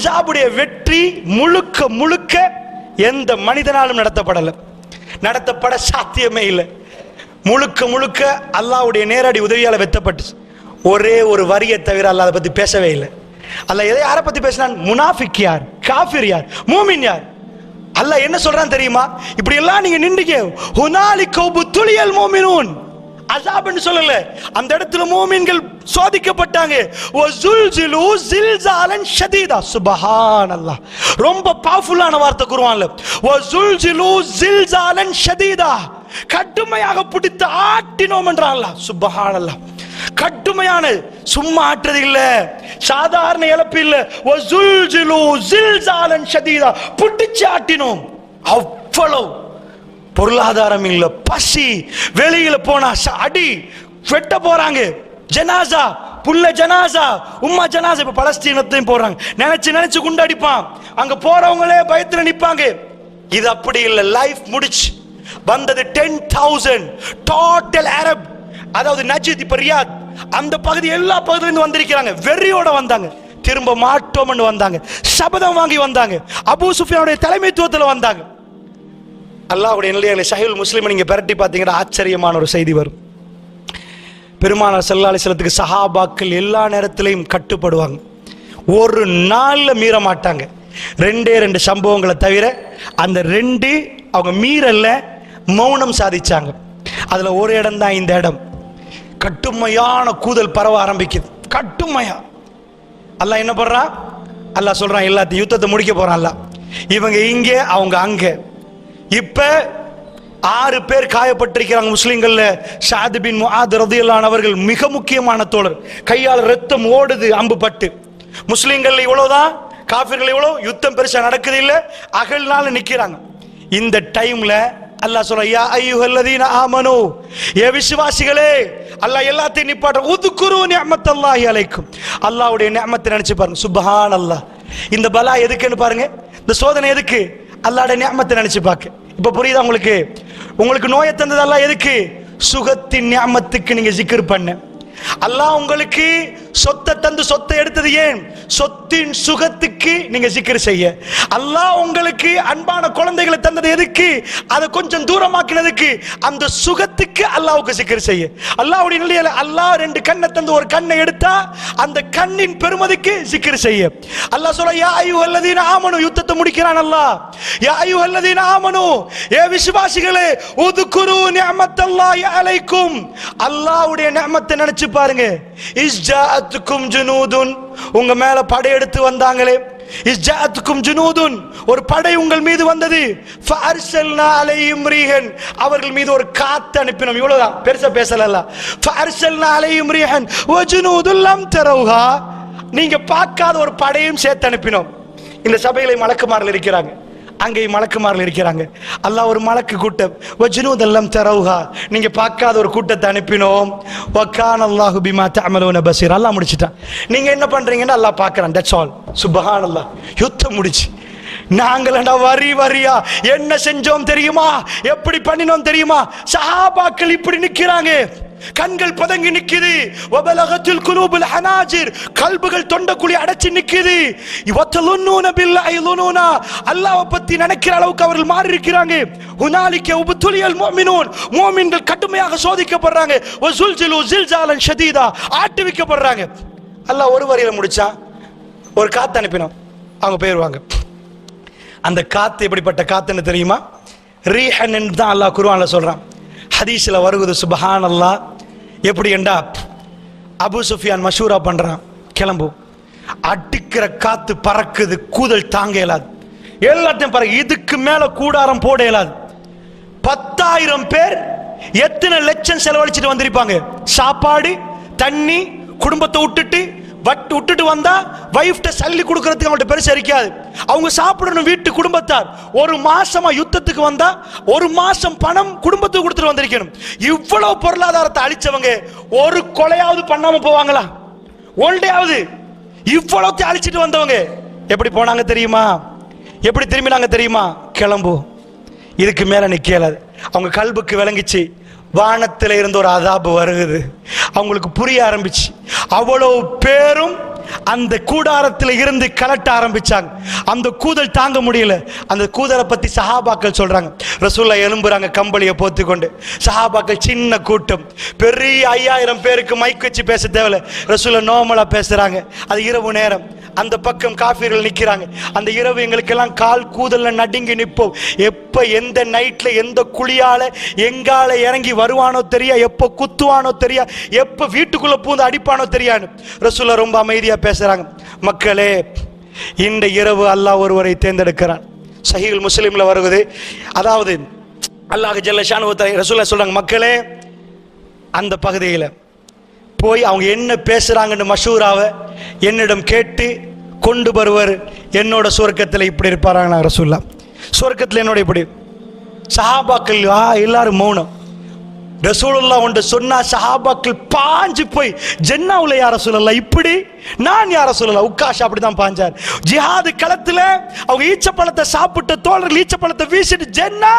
அஹ்ஸாபுடைய வெற்றி முழுக்க முழுக்க எந்த மனிதனாலும் நடத்தப்படலை. நடத்தப்பட சாத்தியமே இல்லை. முழுக்க முழுக்க அல்லாஹ்வுடைய நேரடி உதவியால் வெத்தப்பட்டுச்சு. ஒரே ஒரு வரியை தவிர அல்ல அதை பற்றி பேசவே இல்லை. அல்லாஹ் எதை யாரை பற்றி பேசினான்? முனாஃபிக் யார்? காஃபிர் யார்? மூமின் யார்? அல்லாஹ் என்ன சொல்றான் தெரியுமா? இப்படி எல்லாம் நீங்க குனாலி கோபு துளியல் மூமினூன். அசாப்னு சொல்லல. அந்த இடத்துல மூமின்கள் சோதிக்கப்பட்டாங்க. ஓ ஜுல்ஜிலு ஜில்சாலன் ஷதீதா சுபஹானல்லாஹ் ரொம்ப பவர்ஃபுல்லான வார்த்தை குருவான்ல ஓ ஜுல்ஜிலு ஜில்சாலன் ஷதீதா. கடுமையாக பிடித்து ஆட்டினோம் என்றான் அல்லாஹ் சுபஹானல்லாஹ் கடுமையான சும்மா ஆட்டுறது இல்ல. சாதாரண இழப்பு இல்ல. ஓ ஜுல்ஜிலு ஜில்சாலன் ஷதீதா. பிடிச்சு ஆட்டினோம். அவ்வளவு. பொருளாதாரம் இல்ல பசி. வெளியில போனா அடி. வெட்ட போறாங்க. ஜனாசா புள்ள ஜனாசா. உம்மா ஜனாசா இப்ப பலஸ்தீனத்தையும் போறாங்க நினைச்சு நினைச்சு குண்டடிப்பான் அங்க போறவங்களே பயத்துல நிப்பாங்க. இது அப்படி இல்ல. லைஃப் முடிச்சு. வந்தது டென் தௌசண்ட் டோட்டல் அரப் அதாவது நஜித் இப்ப ரியாத். அந்த பகுதி எல்லா பகுதியிலிருந்து வந்திருக்கிறாங்க. வெறியோட வந்தாங்க. திரும்ப மாட்டோம்னு வந்தாங்க. சபதம் வாங்கி வந்தாங்க. அபு சுஃபியாவுடைய தலைமைத்துவத்தில் வந்தாங்க. அல்லாஹுடைய நிலையங்களை சஹீல் முஸ்லீம் நீங்கள் பரட்டி பார்த்தீங்கன்னா ஆச்சரியமான ஒரு செய்தி வரும். பெருமானார் ஸல்லல்லாஹு அலைஹி சஹாபாக்கள் எல்லா நேரத்திலையும் கட்டுப்படுவாங்க. ஒரு நாளில் மீற மாட்டாங்க. ரெண்டே ரெண்டு சம்பவங்களை தவிர அந்த ரெண்டு அவங்க மீறல்ல மௌனம் சாதிச்சாங்க. அதில் ஒரு இடம் தான் இந்த இடம். கட்டுமையான கூதல் பரவ ஆரம்பிக்குது. கட்டுமையா. அல்லாஹ் என்ன பண்றான்? அல்லாஹ் சொல்றான் எல்லாத்தையும் யுத்தத்தை முடிக்க போறான் அல்லாஹ். இவங்க இங்கே அவங்க அங்கே. இப்ப ஆறு பேர் காயப்பட்டிருக்கிறாங்க முஸ்லிம்கள்ல. ஷாது பின் முஆத் ரதியல்லான் அவர்கள் மிக முக்கியமான தோழர். கையால் ரத்தம் ஓடுது அம்பு பட்டு முஸ்லிம்கள் இவ்வளவுதான் காஃபிர்கள் இவ்வளவு யுத்தம் பெருசா நடக்குது இல்ல அகல்னால நிக்கிறாங்க. இந்த டைம்ல அல்லாஹ் சொல்ற யா ஐயுஹல்லதீன ஆமனு ஏ விசுவாசிகளே அல்லாஹ் எல்லாத்தையும் நிப்பாட்ட உதுக்குரு நியமத்தல்லாஹி அலைக்கும். அல்லாஹ்வுடைய நியமத்தை நினைச்சு பாருங்க சுபஹான் அல்லாஹ் இந்த பலா எதுக்குன்னு பாருங்க இந்த சோதனை எதுக்கு? அல்லாட நிஅமத்தை நினைச்சு பார்க்க இப்ப புரியுதா உங்களுக்கு? உங்களுக்கு நோயை தந்ததெல்லாம் எதுக்கு? சுகத்தின் நிஅமத்துக்கு நீங்க ஜிக்கர் பண்ண. அல்லாஹ் உங்களுக்கு சொத்தை தந்து சொத்தை எடுத்தது ஏன்? சொத்தின் சுகத்துக்கு நீங்க சிக்கர் செய்ய. அல்லாஹ் உங்களுக்கு அன்பான குழந்தைகளை தந்தது எதுக்கு? அதை கொஞ்சம் தூரமாக்கினதுக்கு. அந்த சுகத்துக்கு அல்லாவுக்கு சிக்கர் செய்ய. அல்லாவுடைய நிலையில அல்லாஹ் ரெண்டு கண்ணை தந்து ஒரு கண்ணை எடுத்தா அந்த கண்ணின் பெருமதிக்கு சிக்கர் செய்ய. அல்லாஹ் சொல்ல யா அய்யுஹல்லதீன ஆமனு யுத்தத்தை முடிக்கிறான் அல்லாஹ். யா அய்யுஹல்லதீன ஆமனு ஏ விசுவாசிகளே உதுகுரு நிஅமத்தல்லாஹி அலைக்கும். அல்லாஹ்வுடைய நியமத்தை நினைச்சு பாருங்க. இஸ்ஜாத்துக்கும் ஜுனூதுன் உங்க மேல படையெடுத்து வந்தாங்களே. இஸ்ஜாத்துக்கும் ஜுனூதுன் ஒரு படை உங்கள் மீது வந்தது. ஃபார்சல்னா அலையும் ரீஹன் அவர்கள் மீது ஒரு காத்து அனுப்பினோம். இவ்வளவுதான். பெருசா பேசலல்ல. ஃபார்சல்னா அலையும் ரீஹன் ஓ ஜுனூதுல் லம் நீங்க பார்க்காத ஒரு படையும் சேர்த்து அனுப்பினோம். இந்த சபையில மலக்குமார்கள் இருக்கிறாங்க. அங்கே மலக்குமார்கள் இருக்கிறாங்க. அல்லாஹ் ஒரு மலக்கு கூட்டம். வஜ்னூதல்லம் தரவுஹா. நீங்கள் பார்க்காத ஒரு கூட்டத்தை அனுப்பினோம். வக்கான் அல்லாஹு பிமா தமலோன பசீர். அல்லாஹ் முடிச்சிட்டான். நீங்கள் என்ன பண்ணுறீங்கன்னு அல்லாஹ் பார்க்குறான். தட்ஸ் ஆல் சுபஹான் அல்லாஹ் யுத்தம் முடிச்சு. நாங்களடா வரி வரியா? என்ன செஞ்சோம் தெரியுமா? எப்படி பண்ணினோம் தெரியுமா? சஹாபாக்கள் இப்படி நிக்கிறாங்க. கண்கள் பதங்கி நிக்குது. வபலகத்தில் குலூபுல் ஹனாஜிர். கல்புகள் தொண்டக்குழி அடைச்சு நிக்குது. இவத்தலுன்னூன பில்ல லுனூனா அல்லாஹ்வை பத்தி நினைக்கிற அளவுக்கு அவர்கள் மாறி இருக்கிறாங்க ஹுனாலிக்க உபுத்துலியல் முஃமினூன் முஃமின்கள் கடுமையாக சோதிக்கப்படுறாங்க. வஸுல்ஜிலு ஜில்ஜாலன் ஷதீதா. ஆட்டுவிக்கப்படுறாங்க அல்லாஹ் ஒரு வரியில முடிச்சான் ஒரு காத்து அனுப்பினோம். அவங்க போயிருவாங்க. அந்த காத்து எப்படிப்பட்ட காத்துன்னு தெரியுமா? ரீஹன் தான் அல்லாஹ் குருவான்ல சொல்றான். ஹதீஸ்ல வருவது சுபஹான் அல்லாஹ் எப்படி என்றா அபு சுஃபியான் மஷூரா பண்றான். கிளம்பு. அடிக்கிற காத்து பறக்குது கூதல் தாங்க இயலாது. எல்லாத்தையும் பறக்கு. இதுக்கு மேல கூடாரம் போட இயலாது. பத்தாயிரம் பேர் எத்தனை லட்சம் செலவழிச்சிட்டு வந்திருப்பாங்க? சாப்பாடு தண்ணி குடும்பத்தை விட்டுட்டு வட்டு விட்டுட்டு வந்தா வைஃப்ட சல்லி கொடுக்கறதுக்கு அவங்கள்ட்ட பெருசா இருக்காது. அவங்க சாப்பிடணும் வீட்டு குடும்பத்தார். ஒரு மாசமா யுத்தத்துக்கு வந்தா ஒரு மாசம் பணம் குடும்பத்துக்கு கொடுத்துட்டு வந்திருக்கணும். இவ்வளவு பொருளாதாரத்தை அழிச்சவங்க ஒரு கொலையாவது பண்ணாம போவாங்களா? ஒன்டையாவது இவ்வளவு அழிச்சிட்டு வந்தவங்க எப்படி போனாங்க தெரியுமா? எப்படி திரும்பினாங்க தெரியுமா? கிளம்பு. இதுக்கு மேல நிக்கலாது அவங்க கல்புக்கு விளங்கிச்சு. வானத்தில் இருந்து ஒரு அதாபு வருகுது. அவங்களுக்கு புரிய ஆரம்பிச்சு. அவ்வளவு பேரும் அந்த கூடாரத்தில் இருந்து கலட்ட ஆரம்பிச்சாங்க. அந்த கூதல் தாங்க முடியல. அந்த கூதலை பற்றி சஹாபாக்கள் சொல்கிறாங்க ரசூல்லா எலும்புறாங்க கம்பளியை போத்து கொண்டு சஹாபாக்கள் சின்ன கூட்டம். பெரிய ஐயாயிரம் பேருக்கு மைக் வச்சு பேச தேவையில்ல. ரசூல்லா நோமலாக பேசுகிறாங்க அது இரவு நேரம். அந்த பக்கம் காஃபிர்கள் நிற்கிறாங்க அந்த இரவு எங்களுக்கெல்லாம் கால் கூதலில் நடுங்கி நிற்போம். எப்போ எந்த நைட்டில் எந்த குழியால் எங்கால இறங்கி வருவானோ தெரியா எப்போ குத்துவானோ தெரியா எப்போ வீட்டுக்குள்ளே பூந்து அடிப்பானோ தெரியாது ரசூல்லா ரொம்ப அமைதியாக பேசுகிறாங்க மக்களே இந்த இரவு அல்லாஹ் ஒருவரை தேர்ந்தெடுக்கிறான். சஹீல் முஸ்லீமில் வருவது அதாவது அல்லாஹ் ஜல்லஷான் ரசூல்லா சொல்றாங்க மக்களே அந்த பகுதியில் போய் அவங்க என்ன பேசுகிறாங்கன்னு மஷூராவை என்னிடம் கேட்டு கொண்டு வருவர். என்னோட சுவர்க்கத்தில் இப்படி இருப்பாராங்க ரசூல்லா சுவர்க்கத்தில் என்னோட இப்படி. சஹாபாக்கள் எல்லாரும் மௌனம். ரசூலுல்லா ஒன்று சொன்னா சஹாபாக்கள் பாஞ்சு போய் ஜென்னாவுல யார சொல்லல இப்படி? நான் யார சொல்லல உக்காஷ் அப்படிதான் பாஞ்சார். ஜிஹாது களத்துல அவங்க ஈச்சப்பழத்தை சாப்பிட்ட தோழர்கள் ஈச்சப்பழத்தை வீசிட்டு ஜென்னா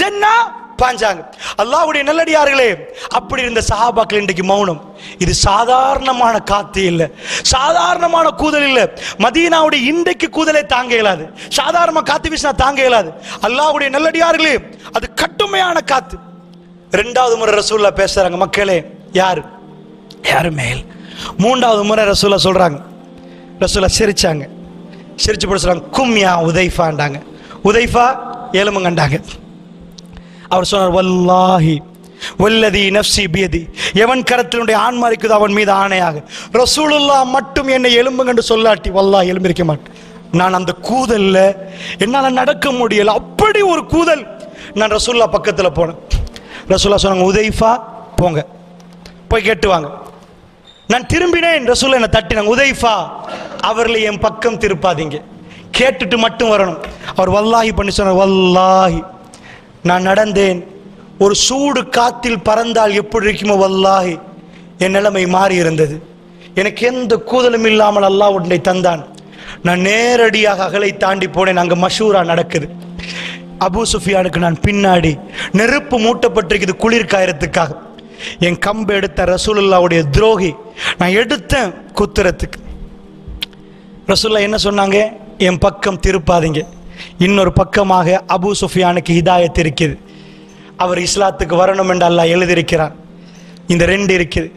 ஜென்னா பாஞ்சாங்க. அல்லாவுடைய நல்லடியார்களே அப்படி இருந்த சஹாபாக்கள் இன்றைக்கு மௌனம். இது சாதாரணமான காத்து இல்லை. சாதாரணமான கூதல் இல்லை. மதீனாவுடைய இன்றைக்கு கூதலை தாங்க இயலாது. சாதாரண காத்து வீசினா தாங்க இயலாது. அல்லாவுடைய நல்லடியார்களே அது கட்டுமையான காத்து. ரெண்டாவது முறை ரசூல்லா பேசுறாங்க மக்களே யார்? யாரு மேல்? மூன்றாவது முறை ரசூல்லா சொல்றாங்க ரசூல்லா சிரிச்சாங்க. சிரிச்சு போட சொல்கிறாங்க கும்யா உதைஃபாண்டாங்க உதைஃபா எலும்புங்கண்டாங்க அவர் சொன்னார் வல்லாஹி வல்லதி நப்சி பியதி. எவன் கரத்தினுடைய ஆன்மா இருக்குது அவன் மீது ஆணையாக. ரசூலுல்லா மட்டும் என்னை எலும்புங்கன்னு சொல்லாட்டி வல்லாஹ் எலும்பிருக்க மாட்டேன். நான் அந்த கூதல்ல என்னால் நடக்க முடியல. அப்படி ஒரு கூதல் நான் ரசூல்லா பக்கத்தில் போனேன். ரசூல்லா சொன்னாங்க உதைஃபா போங்க. போய் கேட்டு வாங்க. நான் திரும்பினேன். ரசூல்லா என்னை தட்டினாங்க உதைஃபா அவர்களை என் பக்கம் திருப்பாதீங்க. கேட்டுட்டு மட்டும் வரணும். அவர் வல்லாஹி பண்ணி சொன்னார் வல்லாஹி நான் நடந்தேன். ஒரு சூடு காத்தில் பறந்தால் எப்படி இருக்குமோ வல்லாஹி என் நிலைமை மாறி இருந்தது. எனக்கு எந்த கூதலும் இல்லாமல் அல்லாஹ் உன்னை தந்தான். நான் நேரடியாக அகலை தாண்டி போனேன். அங்கே மஷூரா நடக்குது. அபு சுஃபியானுக்கு நான் பின்னாடி நெருப்பு மூட்டப்பட்டிருக்குது குளிர் காயறதுக்காக. என் கம்பு எடுத்த ரசூலுல்லாவுடைய துரோகி நான் எடுத்தேன் குத்துறத்துக்கு ரசூல்லா என்ன சொன்னாங்க? என் பக்கம் திருப்பாதீங்க. இன்னொரு பக்கமாக அபு சுஃபியானுக்கு ஹிதாயத் இருக்குது. அவர் இஸ்லாத்துக்கு வரணும் என்று அல்லாஹ் எழுதியிருக்கிறார். இந்த ரெண்டு இருக்குது.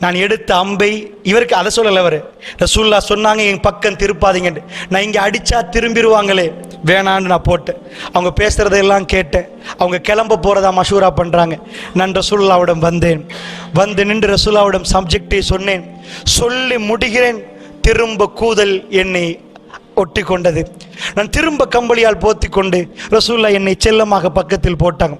நான் எடுத்த அம்பை இவருக்கு அதை சொல்லலை அவர். ரசூல்லா சொன்னாங்க என் பக்கம் திருப்பாதீங்கன்னு நான் இங்கே அடித்தா திரும்பிடுவாங்களே வேணான்னு நான் போட்டேன். அவங்க பேசுறதெல்லாம் கேட்டேன். அவங்க கிளம்ப போகிறதா மஷூரா பண்ணுறாங்க நான் ரசூல்லாவிடம் வந்தேன். வந்து நின்று ரசூல்லாவிடம் சப்ஜெக்டை சொன்னேன். சொல்லி முடிகிறேன் திரும்ப கூதல் என்னை ஒட்டி கொண்டது நான் திரும்ப கம்பளியால் போத்தி கொண்டு ரசூல்லா என்னை செல்லமாக பக்கத்தில் போட்டாங்க.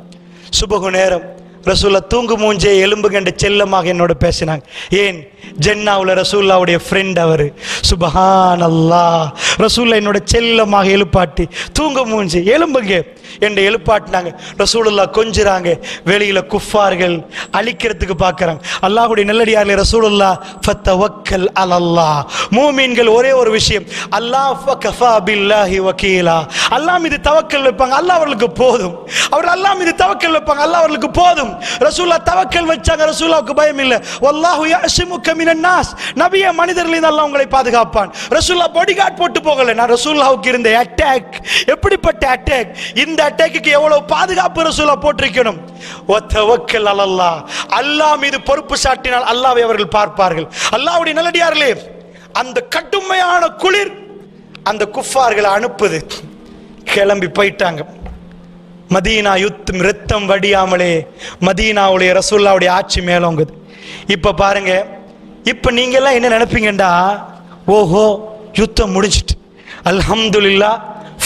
சுபகு நேரம். ரசூல்லா தூங்கு மூஞ்சே எலும்பு கண்டு செல்லமாக என்னோட பேசினாங்க. ஏன்? ஜென்னாவுல ரசூல்லாவுடைய ஃப்ரெண்ட் அவர். சுபஹான் அல்லாஹ் ரசூல்லா என்னோட செல்லமாக எழுப்பாட்டி தூங்க மூஞ்சி எலும்புங்க. என்னை எழுப்பாட்டினாங்க. ரசூலுல்லா கொஞ்சுறாங்க. வெளியில குஃபார்கள் அழிக்கிறதுக்கு பார்க்கறாங்க. அல்லாஹுடைய நல்லடியார்களே ரசூலுல்லா ஃபத்தவக்கல் அல்லாஹ் மூமீன்கள் ஒரே ஒரு விஷயம். அல்லாஹ் ஃபகஃபா பில்லாஹி வக்கீலா அல்லாஹ் மீது தவக்கல் வைப்பாங்க. அல்லாஹ் அவர்களுக்கு போதும். அவர் அல்லாஹ் மீது தவக்கல் வைப்பாங்க. அல்லாஹ் அவர்களுக்கு போதும். ரசூல்லா தவக்கல் வச்சாங்க. ரசூல்லாவுக்கு பயம் இல்லை. வல்லாஹு யஸிமுக மினன் நாஸ். நபியே மனிதர்களில் அல்லாஹ் உங்களை பாதுகாப்பான். ரசூல்லா பாடிகார்ட் போட்டு போகல. நான் ரசூல்லாவுக்கு இருந்த அட்டாக் எப்படிப்பட்ட அட்டாக் இந்த அட்டேக்கு எவ்வளவு பாதுகாப்பு ரசூலா போட்டிருக்கணும்? ஒத்தவக்கல் அலல்லாஹ் அல்லாஹ் மீது பொறுப்பு சாட்டினால் அல்லாவை அவர்கள் பார்ப்பார்கள். அல்லாவுடைய நல்லடியார்களே அந்த கடுமையான குளிர் அந்த குஃபார்களை அனுப்புது. கிளம்பி போயிட்டாங்க. மதீனா யுத்தம் ரத்தம் வடியாமலே மதீனாவுடைய ரசூல்லாவுடைய ஆட்சி மேலோங்குது. இப்ப பாருங்க இப்ப நீங்க எல்லாம் என்ன நினைப்பீங்கடா ஓஹோ யுத்தம் முடிஞ்சிட்டு. அல்ஹம்துல்லா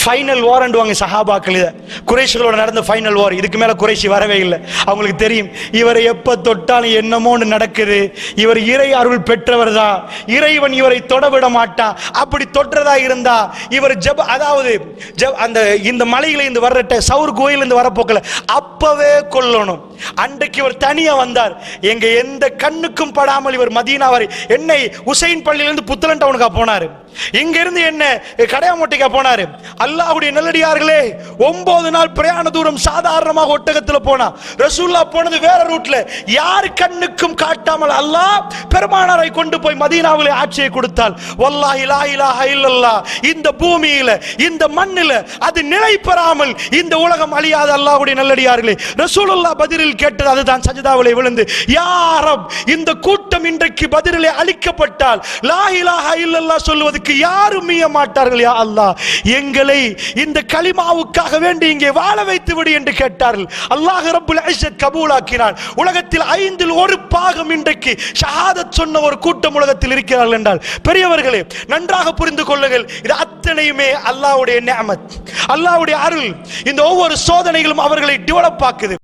ஃபைனல் வாரண்டுவாங்க சஹாபாக்கள் இதை. குறைஷிகளோட நடந்த ஃபைனல் வார் இதுக்கு மேலே குறைஷி வரவே இல்லை. அவங்களுக்கு தெரியும் இவரை எப்போ தொட்டாலும் என்னமோன்னு நடக்குது. இவர் இறை அருள் பெற்றவர் தான். இறைவன் இவரை தொடவிட மாட்டான் அப்படி தொற்றதா இருந்தா இவர் ஜப் அதாவது ஜப் அந்த இந்த மலையில இருந்து வர்ற சவுர் கோயிலிருந்து வரப்போக்கல அப்பவே கொல்லணும். அன்றைக்கு இவர் தனியா வந்தார். எங்க எந்த கண்ணுக்கும் படாமல் இவர் மதீனா வரை என்னை உசைன் பள்ளியிலிருந்து புத்தளன் டவுனுக்கா போனாரு. இங்க இருந்து என்ன கடையாமொட்டைக்கா போனாரு. அல்லாஹ்வுடைய நல்லடியார்களே ஒன்பது நாள் பிரயாண தூரம் சாதாரணமாக ஒட்டகத்துல போனா ரசூல்லா போனது வேற ரூட்ல யார் கண்ணுக்கும் காட்டாமல் அல்லாஹ் பெருமானாரை கொண்டு போய் மதீனாவிலே ஆட்சியை கொடுத்தால் வல்லாஹி லா இலாஹ இல்லல்லாஹ் இந்த பூமியில இந்த மண்ணில அது நிலை பெறாமல் இந்த உலகம் அழியாத அல்லாஹ்வுடைய நல்லடியார்களே ரசூலுல்லா பதிலில் பதில் கேட்டது அதுதான் சஜிதாவிலே விழுந்து யா இந்த கூட்டம் இன்றைக்கு பதிலே அளிக்கப்பட்டால் லாஹிலாக இல்லல்லா இல்லல்லாஹ் சொல்வதற்கு யாரும் மீய மாட்டார்கள் யா அல்லாஹ். எங்களை இந்த களிமாவுக்காக வேண்டி இங்கே வாழ வைத்து விடு என்று கேட்டார்கள். அல்லாஹ் ரப்புல் ஐசத் கபூலாக்கினான். உலகத்தில் ஐந்தில் ஒரு பாகம் இன்றைக்கு ஷஹாதத் சொன்ன ஒரு கூட்டம் உலகத்தில் இருக்கிறார்கள் என்றால் பெரியவர்களே நன்றாக புரிந்து கொள்ளுங்கள் இது அத்தனையுமே அல்லாவுடைய நிஅமத் அல்லாவுடைய அருள் இந்த ஒவ்வொரு சோதனைகளும் அவர்களை டெவலப் ஆக்குது.